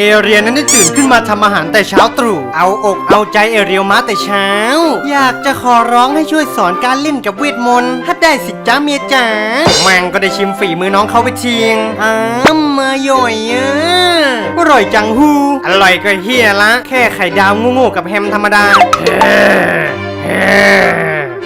เอเรียนั้นได้ตื่นขึ้นมาทำอาหารแต่เช้าตรู่ เอาอกเอาใจเอเรียวมาแต่เช้า อยากจะขอร้องให้ช่วยสอนการเล่นกับเวทมนต์ถ้าได้สิจ้าเมียจ๋าแมงก็ได้ชิมฝีมือน้องเขาไปทิ้งอ้ามมาย่อยอะอร่อยจังฮูอร่อยก็เฮียละ แค่ไข่ดาวโง่ๆกับแฮมธรรมดา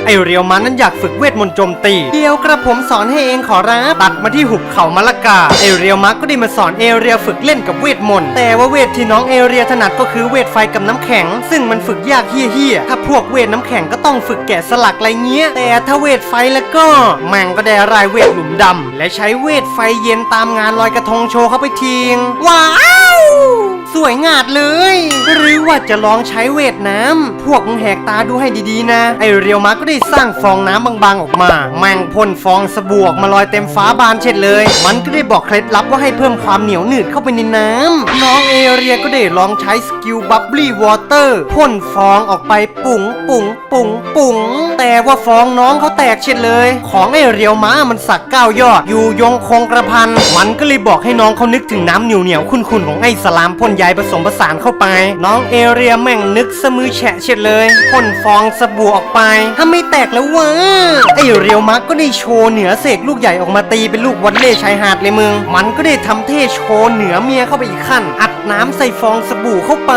ไอเรียวมันนั้นอยากฝึกเวทมนต์โจมตี เดี๋ยวกระผมสอนให้เองขอรับตัดมาที่หุบเขามะละกา ไอเรียวมักก็ได้มาสอนเอเรียฝึกเล่นกับเวทมนต์ แต่ว่าเวทที่น้องเอเรียถนัดก็คือเวทไฟกับน้ำแข็ง ซึ่งมันฝึกยากเฮี้ยๆ ถ้าพวกเวทน้ำแข็งก็ต้องฝึกแกะสลักอะไรเงี้ย แต่ถ้าเวทไฟแล้วก็แมงก็ได้รายเวทหลุมดำและใช้เวทไฟเย็นตามงานลอยกระทงโชว์เข้าไปทิ้งว้าว สวยงาดเลย หรือว่าจะลองใช้เวทน้ำ พวกมึงแหกตาดูให้ดีๆนะ ไอเรียวมาก็ได้สร้างฟองน้ำบางๆออกมา แม่งพ่นฟองสบู่ออกมาลอยเต็มฟ้าบานเช่นเลย มันก็ได้บอกเคล็ดลับว่าให้เพิ่มความเหนียวหนืดเข้าไปในน้ำ น้องเอเรียก็ได้ลองใช้สกิลบับลี่วอเตอร์พ่นฟองออกไปปุ๋งปุ๋งปุ๋งปุ๋งแต่ว่าฟองน้องเขาแตกเช่นเลย ของไอเรียวม้ามันสักก้าวยอด อยู่ยงคงกระพัน มันก็เลยบอกให้น้องเขานึกถึงน้ำเหนียวเหนียวขุ่นๆของไอสลามพ่นใยผสมผสานเข้าไป น้องเอเรียแม่งนึกสมือแฉะเช่นเลยพ่นฟองสบู่ออกไปถ้าไม่แตกแล้ววะไอเรียวมักก็ได้โชว์เหนือเสกลูกใหญ่ออกมาตีเป็นลูกวอลเล่ชายหาดเลยมึง มันก็ได้ทำเท่โชว์เหนือเมียเข้าไปอีกขั้น อัดน้ำใส่ฟองสบู่เข้าไป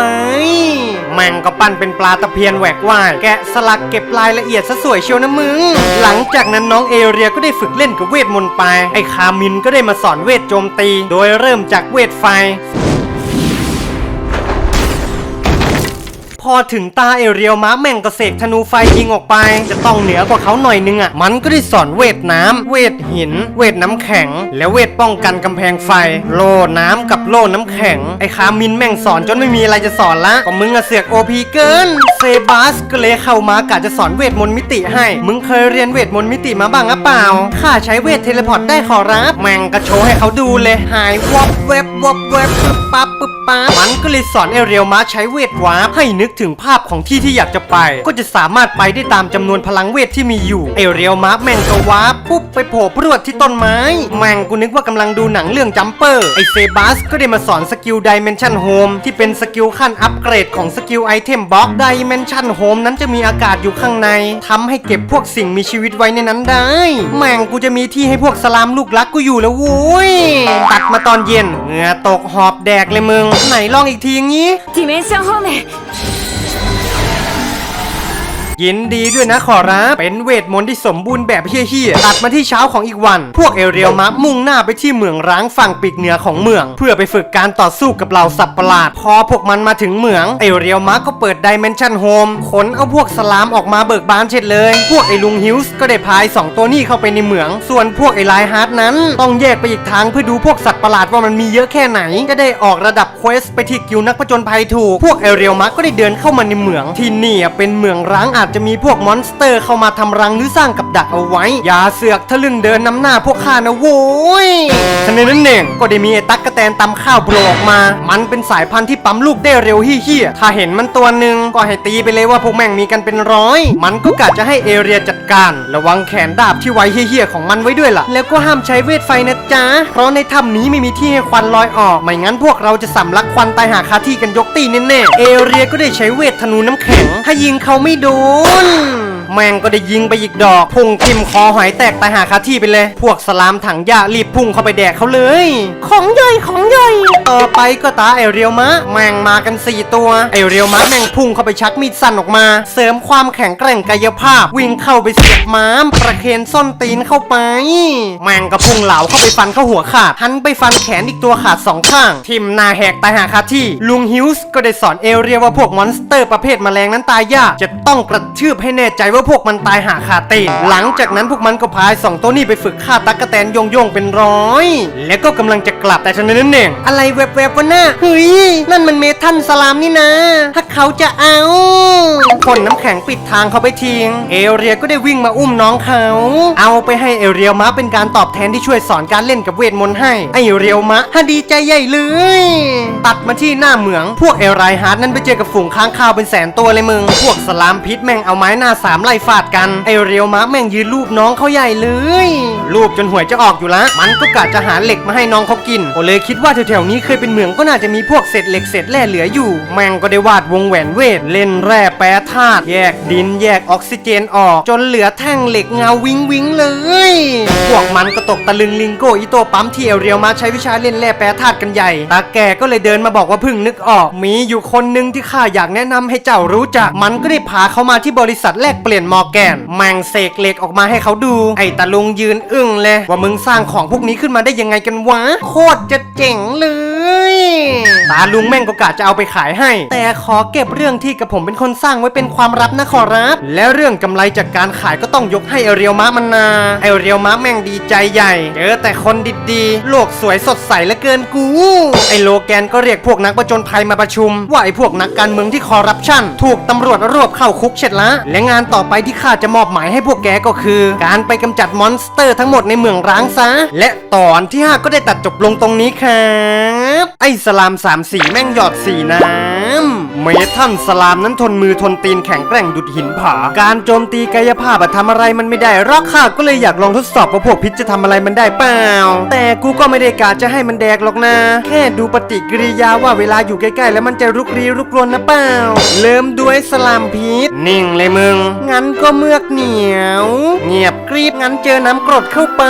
แม่งก็ปั้นเป็นปลาตะเพียนแหวกว่ายแกะสลักเก็บรายละเอียดซะสวยเชียวนะมึง หลังจากนั้นน้องเอเรียก็ได้ฝึกเล่นกับเวทมนต์ไป ไอ้คามินก็ได้มาสอนเวทโจมตี โดยเริ่มจากเวทไฟ พอถึงตาเอเรียวม้าแม่งก็เสกธนูไฟยิงออกไป จะต้องเหนือกว่าเขาหน่อยนึงอะ มันก็ได้สอนเวทน้ำเวทหิน เวทน้ำแข็ง และเวทป้องกันกำแพงไฟ โล่น้ำกับโล่น้ำแข็ง ไอ้คามินแม่งสอนจนไม่มีอะไรจะสอนละก็มึงอะเสือกโอพีเกิน เซบาสก็เลยเข้ามากะจะสอนเวทมนต์มิติให้ มึงเคยเรียนเวทมนต์มิติมาบ้างหรือเปล่า ข้าใช้เวทเทเลพอร์ตได้ขอรับ แม่งก็โชว์ให้เขาดูเลยหายวับเว็บวับเว็บปึ๊บปั๊บปึ๊บปั๊บมันก็เลยสอนเอเรียวมาใช้เวทวาร์ปให้นึกถึงภาพของที่ที่อยากจะไป ก็จะสามารถไปได้ตามจำนวนพลังเวทที่มีอยู่เอเรียลมาร์แม่งก็วาร์ปปุ๊บไปโผล่พรวดที่ต้นไม้ แมงกูนึกว่ากำลังดูหนังเรื่องจัมเปอร์ไอเซบัสก็ได้มาสอนสกิลดิเมนชันโฮมที่เป็นสกิลขั้นอัปเกรดของสกิลไอเทมบล็อกดิเมนชันโฮมนั้นจะมีอากาศอยู่ข้างใน ทำให้เก็บพวกสิ่งมีชีวิตไว้ในนั้นได้ แมงกูจะมีที่ให้พวกสลามลูกรักกูอยู่แล้วโว้ยตัดมาตอนเย็นเหงื่อตกหอบแดกเลยมึง ไหนลองอีกทีงี้ดิเมนชันโฮม ยินดีด้วยนะขอรับ เป็นเวทมนต์ที่สมบูรณ์แบบเฮี้ยๆตัดมาที่เช้าของอีกวัน พวกเอเรียลมักมุ่งหน้าไปที่เมืองร้างฝั่งปีกเหนือของเมือง เพื่อไปฝึกการต่อสู้กับเหล่าสัตว์ประหลาด พอพวกมันมาถึงเมืองเอเรียลมักก็เปิดดิเมนชันโฮมขนเอาพวกสลามออกมาเบิกบานเช่นเลย พวกไอลุงฮิวส์ก็ได้พายสองตัวนี้เข้าไปในเมือง ส่วนพวกไอไลฮาร์ดนั้น ต้องแยกไปอีกทางเพื่อดูพวกสัตว์ประหลาดว่ามันมีเยอะแค่ไหน ก็ได้ออกระดับเควสไปที่กิวนักผจญภัยถูก พวกเอเรียลมักก็ได้เดินเข้ามาในเมือง ที่นี่เป็นเมืองร้างอาจจะมีพวกมอนสเตอร์เข้ามาทำรังหรือสร้างกับดักเอาไว้ อย่าเสือกทะลึ่งเดินนำหน้าพวกข้านะโว้ยทันนั้นเองก็ได้มีไอ้ตั๊กกะแตนตำข้าวโผล่ออกมา มันเป็นสายพันธุ์ที่ปั๊มลูกได้เร็วเฮี้ยๆถ้าเห็นมันตัวหนึ่งก็ให้ตีไปเลยว่าพวกแม่งมีกันเป็นร้อย มันก็กะจะให้เอเรียจัดการ ระวังแขนดาบที่ไวเฮี้ยๆของมันไว้ด้วยล่ะ แล้วก็ห้ามใช้เวทไฟนะจ๊ะ เพราะในถ้ำนี้ไม่มีที่ให้ควันลอยออก ไม่งั้นพวกเราจะสำลักควันตายหาคาที่กันยกตีแน่ๆ เอเรียก็ได้ใช้เวทธนูน้ำแข็ง ถ้ายิงเขาไม่โดนน แม่งก็ได้ยิงไปอีกดอก พุ่งทิ่มคอหอยแตกตายหาคาที่ไปเลย พวกสลามถังหญ้ารีบพุ่งเข้าไปแดกเขาเลย ของย่อยของย่อยต่อไปก็ตาไอเรียวมะ แม่งมากัน 4 ตัว ไอเรียวมะแม่งพุ่งเข้าไปชักมีดสั้นออกมา เสริมความแข็งแกร่งกายภาพ วิ่งเข้าไปเสียบม้าม ประเคนส้นตีนเข้าไป แม่งก็พุ่งเหลาเข้าไปฟันเข้าหัวขาดหันไปฟันแขนอีกตัวขาดสองข้าง ทิ่มหน้าแหกตายหาคาที่ ลุงฮิวส์ก็ได้สอนเอเรียว่าพวกมอนสเตอร์ประเภทแมลงนั้นตายยากจะต้องกระชืบให้แน่ใจว่าพวกมันตายหาคาตีนหลังจากนั้นพวกมันก็พายสองตัวนี้ไปฝึกฆ่าตักกแตนโยงโยงๆเป็นร้อย แล้วก็กำลังจะกลับแต่ทันนั้นเองอะไรแวบๆวะน่ะเฮ้ยนั่นมันเมทัลสลามนี่นะ ถ้าเขาจะเอาพ่นน้ำแข็งปิดทางเขาไปทิ้งเอเรียก็ได้วิ่งมาอุ้มน้องเขา เอาไปให้เอเรียวมะเป็นการตอบแทนที่ช่วยสอนการเล่นกับเวทมนต์ให้ไอเรียวมะฮะดีใจใหญ่เลย ตัดมาที่หน้าเหมือง พวกเอลไรฮาร์ดนั้นไปเจอกับฝูงค้างคาวเป็นแสนตัวเลยมึง พวกสลามพิษแม่งเอาไม้หน้าสามไล่ฟาดกัน ไอเรียวม้าแม่งยืนรูปน้องเขาใหญ่เลยรูปจนหวยจะออกอยู่ละ มันก็กะจะหาเหล็กมาให้น้องเขากินก็เลยคิดว่าแถวๆนี้เคยเป็นเหมืองก็น่าจะมีพวกเศษเหล็กเศษแร่เหลืออยู่ แม่งก็ได้วาดวงแหวนเวท เล่นแร่แปรธาตุแยกดินแยกออกซิเจนออก จนเหลือแท่งเหล็กเงาวิงวิงเลย พวกมันก็ตกตะลึงลิงโกอีตัวปั๊มที่เอเรียวมาใช้วิชาเล่นแร่แปรธาตุกันใหญ่ ตาแก่ก็เลยเดินมาบอกว่าพิ่งนึกออก มีอยู่คนหนึ่งที่ข้าอยากแนะนำให้เจ้ารู้จัก มันก็ได้พาเขามาที่บริษัทแลกเปลี่ยนมอร์แกนแมงเสกเหล็กออกมาให้เขาดู ไอ้ตาลุงยืนอึ้งเลย ว่ามึงสร้างของพวกนี้ขึ้นมาได้ยังไงกันวะ โคตรจะเจ๋งเลยตาลุงแม่งก็กะจะเอาไปขายให้ แต่ขอเก็บเรื่องที่กับผมเป็นคนสร้างไว้เป็นความลับนะขอรับ และเรื่องกำไรจากการขายก็ต้องยกให้เอเรียวม้ามันนาไอเรียวม้าแม่งดีใจใหญ่เจอแต่คนดีๆโลกสวยสดใสเหลือเกินกู ไอโลแกนก็เรียกพวกนักประจนภัยมาประชุม ว่าไอพวกนักการเมืองที่คอร์รัปชันถูกตำรวจรวบเข้าคุกเฉดละและงานต่อไปที่ข้าจะมอบหมายให้พวกแกก็คือ การไปกำจัดมอนสเตอร์ทั้งหมดในเมืองร้างซะ และตอนที่5ก็ได้ตัดจบลงตรงนี้ครับ ไอ้สลามสามสีแม่งหยอดสีน้ำ เมทัลสลามนั้นทนมือทนตีนแข็งแกร่งดุดหินผา การโจมตีกายภาพอะทำอะไรมันไม่ได้รอกข้าก็เลยอยากลองทดสอบว่าพวกพิษจะทำอะไรมันได้เปล่า แต่กูก็ไม่ได้กะจะให้มันแดกหรอกนะ แค่ดูปฏิกิริยาว่าเวลาอยู่ใกล้ๆ แล้วมันจะรุกรีรุกรนนะเปล่า เริ่มด้วยสลามพิษนิ่งเลยมึง งั้นก็เมือกเหนียว เงียบกรีบงั้นเจอน้ำกรดเข้าไป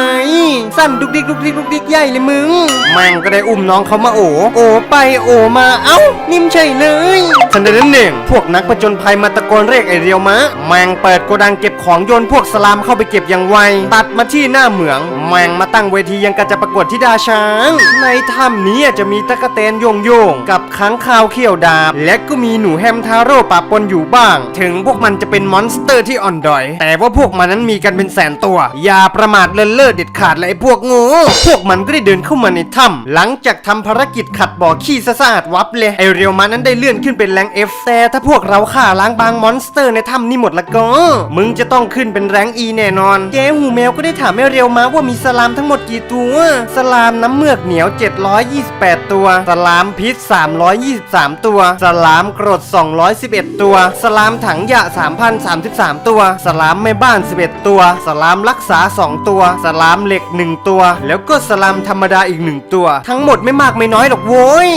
สั่นดุกดิกดุกดิกดุกดิกใหญ่เลยมึงแม่งก็ได้อุ้มน้องเขามาโอโอไปโอมาเอ้านิ่มเฉยเลยทันใดนั้นหนึ่งพวกนักประจนภัยมาตะโกนเรียกไอเรียวมะแมงเปิดโกดังเก็บของโยนพวกสลามเข้าไปเก็บอย่างไว ตัดมาที่หน้าเหมือง แมงมาตั้งเวทียังกะจะประกวดที่ดาช้าง ในถ้ำนี้จะมีตะกะแตนโยงโยงกับค้างคาวเขี้ยวดาบ และก็มีหนูแฮมทาโร่ปะปนอยู่บ้าง ถึงพวกมันจะเป็นมอนสเตอร์ที่อ่อนดอย แต่ว่าพวกมันนั้นมีกันเป็นแสนตัว อย่าประมาทเลินเล่อเด็ดขาดเลยไอ้พวกงูพวกมันก็ได้เดินเข้ามาในถ้ำหลังจากทำภารกิจขัดบ่อขี้สะอาดวับเลยไอเรียวมานั้นได้เลื่อนขึ้นเป็นแรงเอฟแต่ถ้าพวกเราฆ่าล้างบางมอนสเตอร์ในถ้ำนี่หมดละก็ มึงจะต้องขึ้นเป็นแรงอีแน่นอน เจ๊หูแมวก็ได้ถามไอเรียวมาว่ามีสลามทั้งหมดกี่ตัว สลามน้ำเมือกเหนียว 728 ตัว สลามพิษ 323 ตัว สลามกรด 211 ตัว สลามถังยะ 3,033 ตัว สลามแม่บ้าน 11 ตัว สลามรักษา 2 ตัว สลามเหล็ก 1 ตัว แล้วก็สลามธรรมดาอีก 1 ตัว ทั้งหมดไม่มากไม่น้อยหรอกโว้ย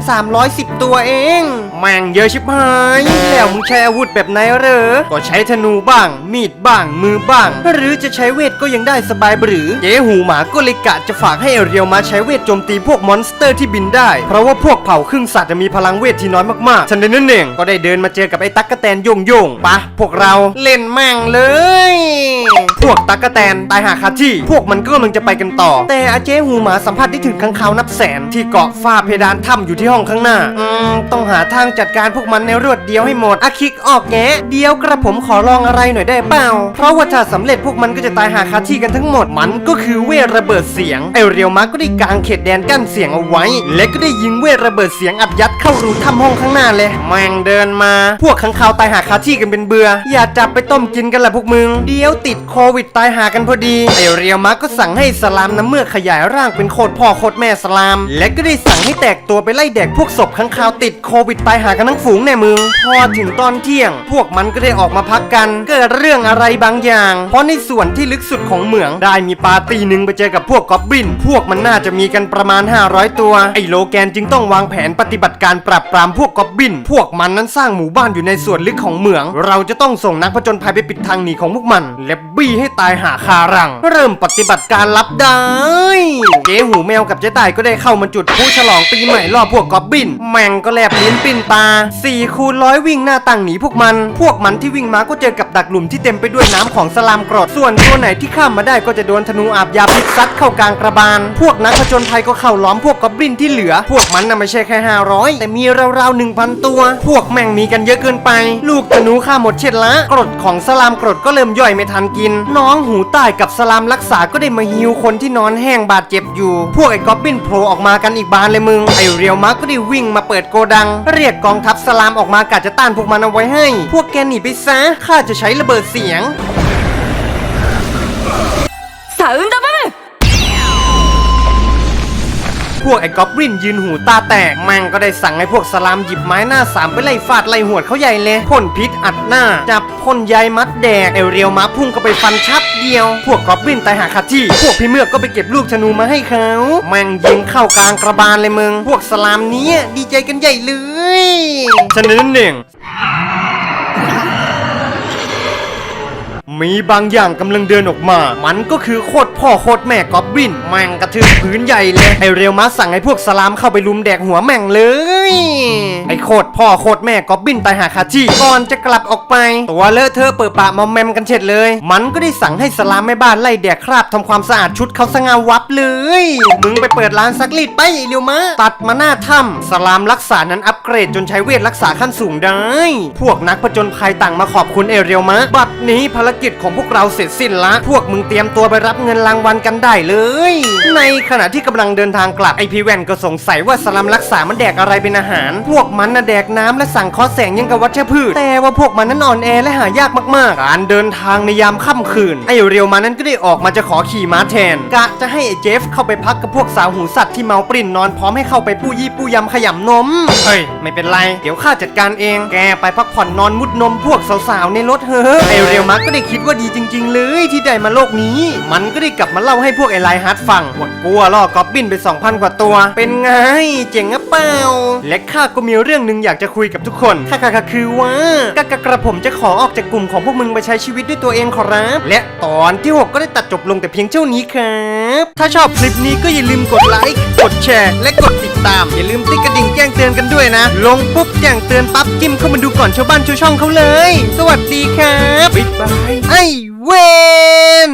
4,310 ตัวเองแม่งเยอะชิบหายแล้วมึงใช้อาวุธแบบไหนเหรอ ก็ใช้ธนูบ้าง มีดบ้าง มือบ้าง หรือจะใช้เวทก็ยังได้สบายหรือ เจ๊หูหมาก็เลยกะจะฝากให้เอเรียวมาใช้เวทโจมตีพวกมอนสเตอร์ที่บินได้ เพราะว่าพวกเผ่าครึ่งสัตว์จะมีพลังเวทที่น้อยมากๆ ฉันเดนนั่นเองก็ได้เดินมาเจอกับไอ้ตั๊กกะแตนโยงโยงๆปะพวกเราเล่นแม่งเลย พวกตั๊กกะแตนตายหาคาที่ พวกมันก็กำลังจะไปกันต่อ แต่อาเจ๊หูหมาสัมผัสได้ถึงข้างคาวนับแสนที่เกาะฝ้าเพดานถ้ำอยู่ที่ห้องข้างหน้า อืมต้องหาทางจัดการพวกมันในรวดเดียวให้หมดอาคิกออกแงะเดียวกระผมขอลองอะไรหน่อยได้เปล่า เพราะว่าถ้าสำเร็จพวกมันก็จะตายหาคาที่กันทั้งหมดมันก็คือเวทระเบิดเสียงไอเรียวมาก็ได้กางเขตแดนกั้นเสียงเอาไว้ และก็ได้ยิงเวทระเบิดเสียงอัดยัดเข้ารูถ้ำห้องข้างหน้าเลยแมงเดินมา พวกข้างคาวตายหาคาที่กันเป็นเบื่ออย่าจับไปต้มกินกันละพวกมึง เดี๋ยวติดโควิดตายหากันพอดีไอเรียวมาก็สั่งให้สลามน้ำเมือกขยายร่างเป็นโคตรพ่อโคตรแม่สลาม และก็ได้สั่งให้แตกตัวไปไล่แดกพวกศพข้างคาวติดโควิดตายหากันทั้งฝูงแน่มึง พอถึงตอนเที่ยง พวกมันก็ได้ออกมาพักกัน เกิดเรื่องอะไรบางอย่าง เพราะในส่วนที่ลึกสุดของเหมือง ได้มีปาร์ตี้หนึ่งไปเจอกับพวกกอบบิน พวกมันน่าจะมีกันประมาณ 500 ตัว ไอ้โลแกนจึงต้องวางแผนปฏิบัติการปราบปรามพวกกอบบิน พวกมันนั้นสร้างหมู่บ้านอยู่ในส่วนลึกของเหมือง เราจะต้องส่งนักผจญภัยไปปิดทางหนีของพวกมัน และบี้ให้ตายหาคารัง เริ่มปฏิบัติการรับได้เจ๊หูแมวกับเจ๊ต่ายก็ได้เข้ามาจุดผู้ฉลองปีใหม่ล่อพวกกอบบิน แมงก็แลบลิ้นปิ้นตาสี่คูณร้อยวิ่งหน้าตั้งหนีพวกมัน พวกมันที่วิ่งมาก็เจอกับ ดักหลุมที่เต็มไปด้วยน้ำของสลามกรด ส่วนตัวไหนที่ข้ามมาได้ก็จะโดนธนูอาบยาพิษซัดเข้ากลางกระบาล พวกนักผจญภัยก็เข้าล้อมพวกกอบบินที่เหลือ พวกมันน่ะไม่ใช่แค่ 500 แต่มีราวๆ1,000 ตัว พวกแม่งมีกันเยอะเกินไป ลูกธนูฆ่าหมดเช็ดละ กรดของสลามกรดก็เริ่มย่อยไม่ทันกิน น้องหูใต้กับสลามรักษาก็ได้มาฮิวคนที่นอนแห้งบาดเจ็บอยู่ พวกไอ้กอบบินโผล่ออกมากันอีกบานเลยมึง ไอ้เรียวมาร์กก็ได้วิ่งมาเปิดโกดัง เรียกกองทัพสลามออกมากะจะต้านพวกมันเอาไว้ให้ พวกแกหนีไปซะข้าจะใช้ใช้ระเบิดเสียงสาอึนดับมพวกไอ้กอบลินยืนหูตาแตกมังก็ได้สั่งให้พวกสลามหยิบไม้หน้าสามไปไล่ฟาดไล่หวดเขาใหญ่เลยพ่นพิษอัดหน้า จับพ่นใยมัดแดกเอเรียวม้าพุ่งก็ไปฟันชับเดียว พวกกอบลินตายหาคาที่ พวกพี่เมือกก็ไปเก็บลูกชนูมาให้เขามังยิงเข้ากลางกระบาลเลยมึง พวกสลามนี้ดีใจกันใหญ่เลยชนูหนึ่ง มีบางอย่างกำลังเดินออกมา มันก็คือโคตรพ่อโคตรแม่กอบบิน แม่งกระทืบพื้นใหญ่เลยไอเรียวมาสั่งให้พวกสลามเข้าไปลุมแดกหัวแม่งเลย ไอโคตรพ่อโคตรแม่กอบบินตายหาคาที่ก่อนจะกลับออกไป ตัวเลอะเธอะเปิดปากมอมแมมกันเฉดเลย มันก็ได้สั่งให้สลามแม่บ้านไล่แดกคราบทำความสะอาดชุดเขาสง่าวับเลย มึงไปเปิดร้านซักรีดไปไอเรียวมาตัดมาหน้าถ้ำสลามรักษานั้นอัปเกรดจนใช้เวทรักษาขั้นสูงได้ พวกนักผจญภัยต่างมาขอบคุณเอเรียวมาบัดนี้ภารกิจของพวกเราเสร็จสิ้นละ พวกมึงเตรียมตัวไปรับเงินรางวัลกันได้เลย ในขณะที่กำลังเดินทางกลับไอพีแวนก็สงสัยว่าสลัมรักษามันแดกอะไรเป็นอาหาร พวกมันน่ะแดกน้ำและสั่งคอแสงยังกับวัชพืช แต่ว่าพวกมันนั้นอ่อนแอและหายากมากๆ การเดินทางในยามค่ำคืน ไอเรียวมานั้นก็ได้ออกมาจะขอขี่ม้าแทน กะจะให้ไอเจฟเข้าไปพักกับพวกสาวหูสัตว์ที่เมาปริ่นนอนพร้อมให้เข้าไปปู้ยี่ปู้ยำขยำนม เฮ้ย ไม่เป็นไร เดี๋ยวข้าจัดการเอง แกไปพักผ่อนนอนมุดนมพวกสาวๆในรถเฮ้อไอเรียวมาก็ได้คิดว่าดีจริง ๆ เลยที่ได้มาโลกนี้ มันก็ได้กลับมาเล่าให้พวกไอไลฮาร์ดฟังว่ากลัวล่อกอบบินไป 2,000 กว่าตัว เป็นไง เจ๋งอะเปล่า และข้าก็มีเรื่องหนึ่งอยากจะคุยกับทุกคนข้าก็คือว่ากกะกระผมจะขอออกจากกลุ่มของพวกมึงไปใช้ชีวิตด้วยตัวเองขอรับ และตอนที่ 6 ก็ได้ตัดจบลงแต่เพียงเท่านี้ครับ ถ้าชอบคลิปนี้ก็อย่าลืมกดไลค์ กดแชร์ และกดติดตาม อย่าลืมติ๊กกระดิ่งแจ้งเตือนกันด้วยนะ ลงปุ๊บแจ้งเตือนปั๊บจิ้มเข้ามาดูก่อนชาวบ้านชาวช่องเขาเลย สวัสดีครับ บ๊ายบายไอ้เวน